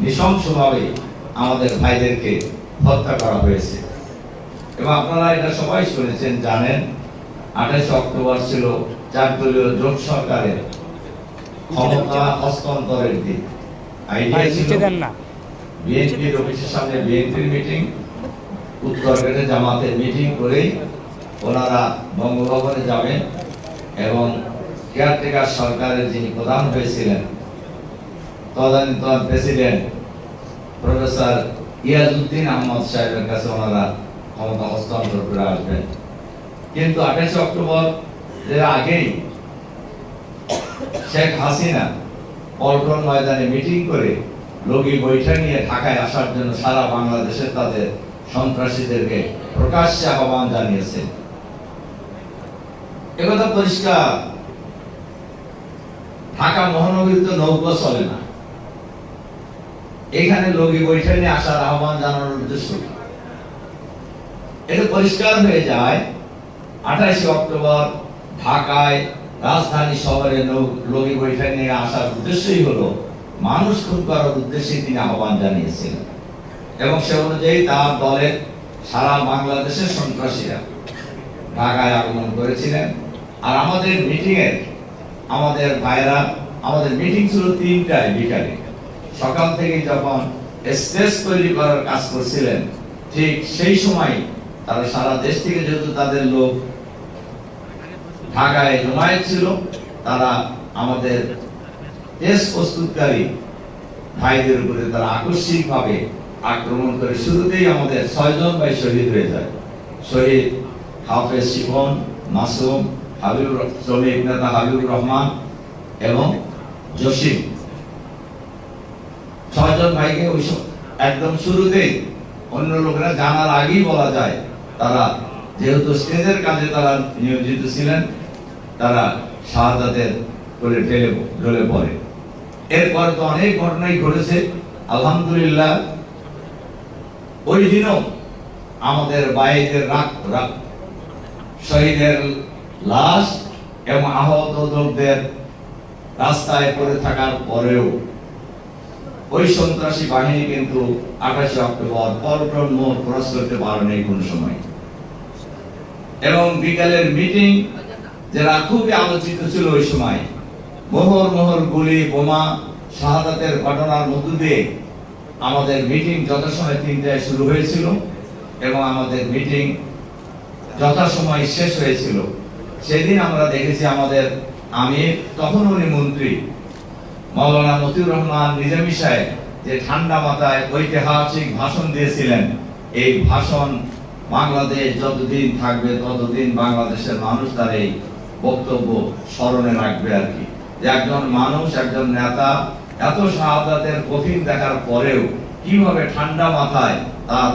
নৃশংসভাবে আমাদের ভাইদেরকে হত্যা করা হয়েছে। এবং আপনারা এটা সবাই শুনেছেন জানেন আঠাশে অক্টোবর ছিল চার দলীয় জোট সরকারের ক্ষমতা হস্তান্তরের দিন। আইডিয়া ছিল বিএনপির অফিসের সামনে বিএনপির মিটিং উত্তর গেটে জামাতের মিটিং করেই ওনারা বঙ্গভবনে যাবেন এবং কেয়ারটেকার সরকারের যিনি প্রধান হয়েছিলেন তদানীন্তন প্রেসিডেন্ট প্রফেসর ইয়াজউদ্দিন আহমদ সাহেবের কাছে ওনারা ক্ষমতা হস্তান্তর করে আসবেন। কিন্তু আঠাশে অক্টোবর এর আগেই শেখ হাসিনা পল্টন ময়দানে মিটিং করে লগি বৈঠা নিয়ে ঢাকায় আসার জন্য সারা বাংলাদেশে তাদের সন্ত্রাসীদেরকে প্রকাশ্যে আহ্বান জানিয়েছেন। একথা পরিষ্কার, ঢাকা মহানগরীতে নৌকা চলে না। এখানে লগি বৈঠা নিয়ে আসার আহ্বান জানানোর উদ্দেশ্য? এটা পরিষ্কার হয়ে যায় আঠাশে অক্টোবর ঢাকায় রাজধানী শহরে নৌ- লগি বৈঠা আসার উদ্দেশ্যই হলো, মানুষ খুন করার উদ্দেশ্যে তিনি আহ্বান জানিয়েছিলেন এবং সে অনুযায়ী তার দলের সারা বাংলাদেশের সন্ত্রাসীরা ঢাকায় আগমন করেছিলেন। আর আমাদের মিটিং এর আমাদের ভাইরা আমাদের মিটিং ছিল তিনটায় বিকালে। সকাল থেকে যখন স্টেজ তৈরি করার কাজ করছিলেন, ঠিক সেই সময় তারা সারা দেশ থেকে যেহেতু তাদের লোক ঢাকায় জমায়েত ছিল, তারা আমাদের দেশ প্রস্তুতকারী ভাইদের উপরে তারা আকস্মিক ভাবে আক্রমণ করে শুরুতেই আমাদের ছয়জন ভাই শহীদ হয়ে যায়। শহীদ হাফেজ শিবন মাসুম, হাবিবুর শ্রমিক নেতা হাবিবুর রহমান এবং জসিম। ছয়জন ভাইকে ওই একদম শুরুতেই অন্য লোকেরা জানার আগেই বলা যায়, তারা যেহেতু স্টেজের কাজে তারা নিয়োজিত ছিলেন, তারা শাহাদাতের করে ঢেলে ঢলে পড়ে। এরপরে তো অনেক ঘটনাই ঘটেছে, আলহামদুলিল্লাহ। ওই দিনও আমাদের বাইরের রাখ রাখ শহীদের লাশ এবং আহত লোকদের রাস্তায় পড়ে থাকার পরেও ওই সন্ত্রাসী বাহিনী কিন্তু আঠাশে অক্টোবর পল্টন মোড় ক্রস করতে পারেনি কোন সময়। এবং বিকালের মিটিং যারা খুবই আলোচিত ছিল ওই সময়, মোহর মোহর গুলি, বোমা, শাহাদাতের ঘটনার মধ্য দিয়ে আমাদের মিটিং যথাসময় তিনটায় শুরু হয়েছিল এবং আমাদের মিটিং যথাসময় শেষ হয়েছিল। সেদিন আমরা দেখেছি আমাদের আমি তখন উনি মন্ত্রী মাওলানা মতিউর রহমান নিজামী সাহেব যে ঠান্ডা মাথায় ঐতিহাসিক ভাষণ দিয়েছিলেন, এই ভাষণ বাংলাদেশ যতদিন থাকবে, ততদিন বাংলাদেশের মানুষ তার এই বক্তব্য স্মরণে রাখবে আর কি। যে একজন মানুষ, একজন নেতা এত শাহাদাতের কঠিন দেখার পরেও কীভাবে ঠান্ডা মাথায় তার